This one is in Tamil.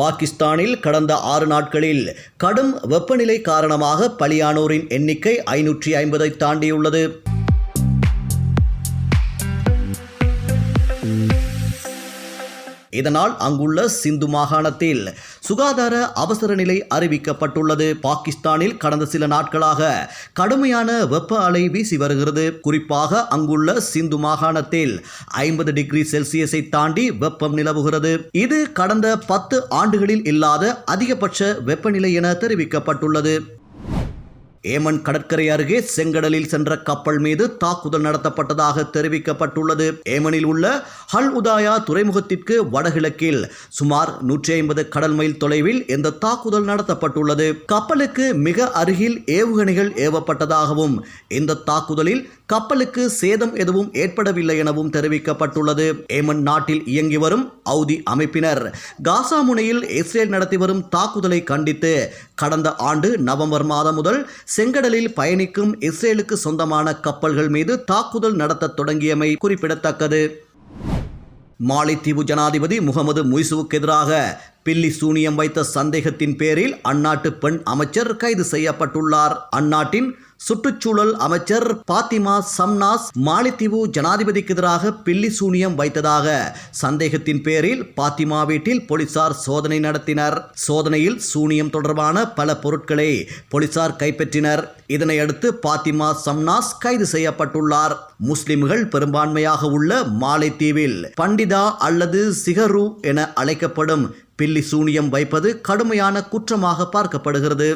பாகிஸ்தானில் கடந்த ஆறு நாட்களில் கடும் வெப்பநிலை காரணமாக பலியானோரின் எண்ணிக்கை ஐநூற்றி ஐம்பதை தாண்டியுள்ளது. இதனால் அங்குள்ள சிந்து மாகாணத்தில் சுகாதார அவசர நிலை அறிவிக்கப்பட்டுள்ளது. பாகிஸ்தானில் கடந்த சில நாட்களாக கடுமையான வெப்ப அலை வீசி வருகிறது. குறிப்பாக அங்குள்ள சிந்து மாகாணத்தில் ஐம்பது டிகிரி செல்சியஸை தாண்டி வெப்பம் நிலவுகிறது. இது கடந்த பத்து ஆண்டுகளில் இல்லாத அதிகபட்ச வெப்பநிலை என தெரிவிக்கப்பட்டுள்ளது. ஏமன் கடற்கரை அருகே செங்கடலில் சென்ற கப்பல் மீது தாக்குதல் நடத்தப்பட்டதாக தெரிவிக்கப்பட்டுள்ளது. ஏமனில் உள்ள ஹல் உதாயா துறைமுகத்திற்கு வடகிழக்கில் சுமார் நூற்றி ஐம்பது கடல் மைல் தொலைவில் இந்த தாக்குதல் நடத்தப்பட்டுள்ளது. கப்பலுக்கு மிக அருகில் ஏவுகணைகள் ஏவப்பட்டதாகவும் இந்த தாக்குதலில் கப்பலுக்கு சேதம் எதுவும் ஏற்படவில்லை எனவும் தெரிவிக்கப்பட்டுள்ளது. ஏமன் நாட்டில் இயங்கி வரும் அவுதி அமைப்பினர் காசா முனையில் இஸ்ரேல் நடத்தி வரும் தாக்குதலை கண்டித்து கடந்த ஆண்டு நவம்பர் மாதம் முதல் செங்கடலில் பயணிக்கும் இஸ்ரேலுக்கு சொந்தமான கப்பல்கள் மீது தாக்குதல் நடத்த தொடங்கியமை குறிப்பிடத்தக்கது. மாலைத்தீவு ஜனாதிபதி முகமது முய்சுவுக்கு எதிராக பில்லி சூனியம் வைத்த சந்தேகத்தின் பேரில் அந்நாட்டு பெண் அமைச்சர் கைது செய்யப்பட்டுள்ளார். அந்நாட்டின் சுற்றுச்சூழல் அமைச்சர் பாத்திமா சம்னாஸ் மாலைத்தீவு ஜனாதிபதிக்கு எதிராக பில்லி சூனியம் வைத்ததாக சந்தேகத்தின் பேரில் பாத்திமா வீட்டில் போலீசார் சோதனை நடத்தினர். சோதனையில் சூனியம் தொடர்பான பல பொருட்களை போலீசார் கைப்பற்றினர். இதனையடுத்து பாத்திமா சம்னாஸ் கைது செய்யப்பட்டுள்ளார். முஸ்லிம்கள் பெரும்பான்மையாக உள்ள மாலைத்தீவில் பண்டிதா அல்லது சிகரு என அழைக்கப்படும் பில்லி சூனியம் வைப்பது கடுமையான குற்றமாக பார்க்கப்படுகிறது.